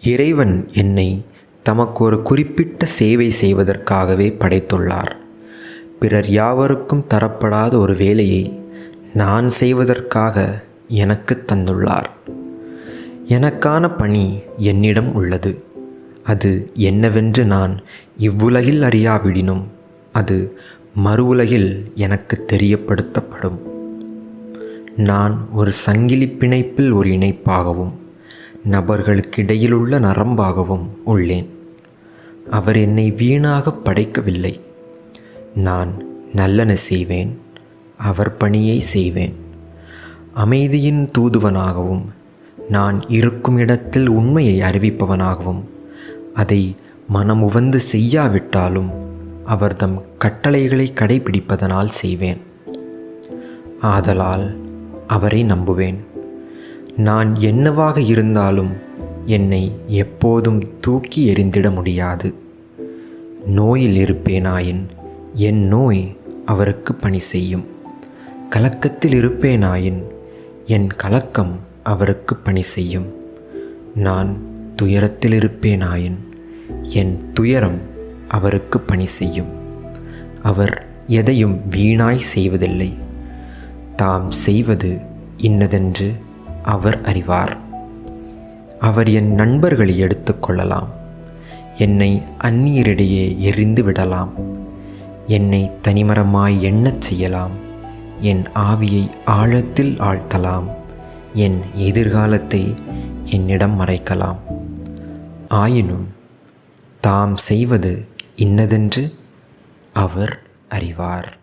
இறைவன் என்னை தமக்கு ஒரு குறிப்பிட்ட சேவை செய்வதற்காகவே படைத்துள்ளார். பிறர் யாவருக்கும் தரப்படாத ஒரு வேலையை நான் செய்வதற்காக எனக்கு தந்துள்ளார். எனக்கான பணி என்னிடம் உள்ளது. அது என்னவென்று நான் இவ்வுலகில் அறியாவிடினும் அது மறு உலகில் எனக்கு தெரியப்படுத்தப்படும். நான் ஒரு சங்கிலி பிணைப்பில் ஒரு இணைப்பாகவும் நபர்களுக்கிடையிலுள்ள நரம்பாகவும் உள்ளேன். அவர் என்னை வீணாக படைக்கவில்லை. நான் நல்லன செய்வேன். அவர் பணியை செய்வேன். அமைதியின் தூதுவனாகவும் நான் இருக்கும் இடத்தில் உண்மையை அறிவிப்பவனாகவும் அதை மனமுவந்து செய்யாவிட்டாலும் அவர் தம் கட்டளைகளை கடைபிடிப்பதனால் செய்வேன். ஆதலால் அவரை நம்புவேன். நான் என்னவாக இருந்தாலும் என்னை எப்போதும் தூக்கி எறிந்திட முடியாது. நோயில் இருப்பேனாயின் என் நோய் அவருக்கு பணி செய்யும். கலக்கத்தில் இருப்பேனாயின் என் கலக்கம் அவருக்கு பணி செய்யும். நான் துயரத்தில் இருப்பேனாயின் என் துயரம் அவருக்கு பணி செய்யும். அவர் எதையும் வீணாய் செய்வதில்லை. தாம் செய்வது இன்னதென்று அவர் அறிவார். அவர் என் நண்பர்களை எடுத்துக்கொள்ளலாம் என்னை அந்நியரிடையே எரிந்து விடலாம். என்னை தனிமரமாய் எண்ணச் செய்யலாம். என் ஆவியை ஆழத்தில் ஆழ்த்தலாம். என் எதிர்காலத்தை என்னிடம் மறைக்கலாம். ஆயினும் தாம் செய்வது இன்னதென்று அவர் அறிவார்.